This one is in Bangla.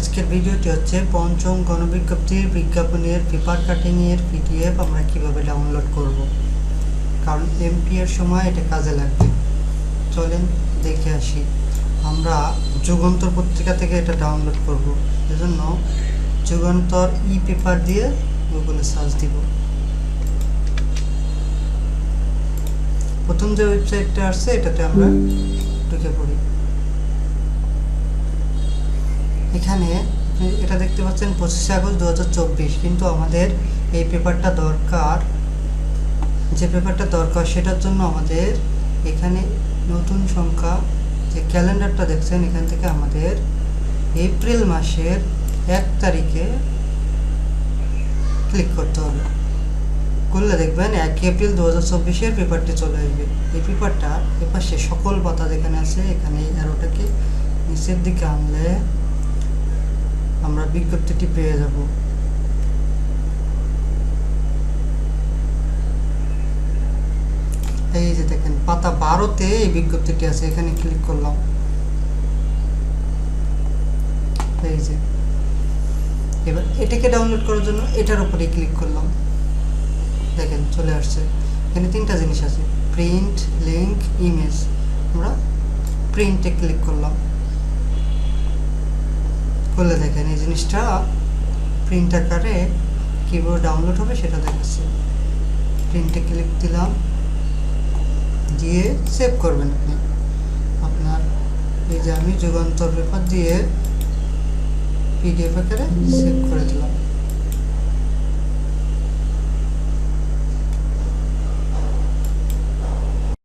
আজকের ভিডিওটি হচ্ছে পঞ্চম গণবিজ্ঞপ্তির বিজ্ঞাপনের পেপার কাটিংয়ের পিডিএফ আমরা কীভাবে ডাউনলোড করব। কারণ এমপি এর সময় এটা কাজে লাগবে। চলেন দেখে আসি। আমরা যুগান্তর পত্রিকা থেকে এটা ডাউনলোড করব। এজন্য যুগান্তর ই পেপার দিয়ে গুগলে সার্চ দিব। প্রথম যে ওয়েবসাইটটা আসছে, এটাতে আমরা ঢুকে পড়ি। এখানে এটা দেখতে পাচ্ছেন পঁচিশে আগস্ট দু কিন্তু আমাদের এই পেপারটা দরকার। যে পেপারটা দরকার, সেটার জন্য আমাদের এখানে নতুন সংখ্যা, যে ক্যালেন্ডারটা দেখছেন, এখান থেকে আমাদের এপ্রিল মাসের এক তারিখে ক্লিক করতে হবে। করলে দেখবেন এক এপ্রিল দু হাজার চব্বিশের পেপারটি চলে আসবে। এই পেপারটা এপাশে সকল পাতা যেখানে আছে, এখানে এই অ্যারোটাকে নিচের দিকে আনলে বিজ্ঞপ্তিটি পেয়ে যাব। এই যে দেখেন, পাতা বারোতে এই বিজ্ঞপ্তিটি আছে, এখানে ক্লিক করলাম। এই যে। এবার এটাকে ডাউনলোড করার জন্য এটার উপরে ক্লিক করলাম। দেখেন, চলে আসছে। এখানে তিনটা জিনিস আছে প্রিন্ট লিঙ্ক ইমেজ আমরা প্রিন্টে ক্লিক করলাম। করলে দেখেন। এই জিনিসটা প্রিন্ট আকারে কীভাবে ডাউনলোড হবে, সেটা দেখাচ্ছে। প্রিন্টে ক্লিক দিলাম, দিয়ে সেভ করবেন আপনি। আপনার এই যে আমি যুগান্তর পেপার দিয়ে পিডিএফ আকারে সেভ করে দিলাম।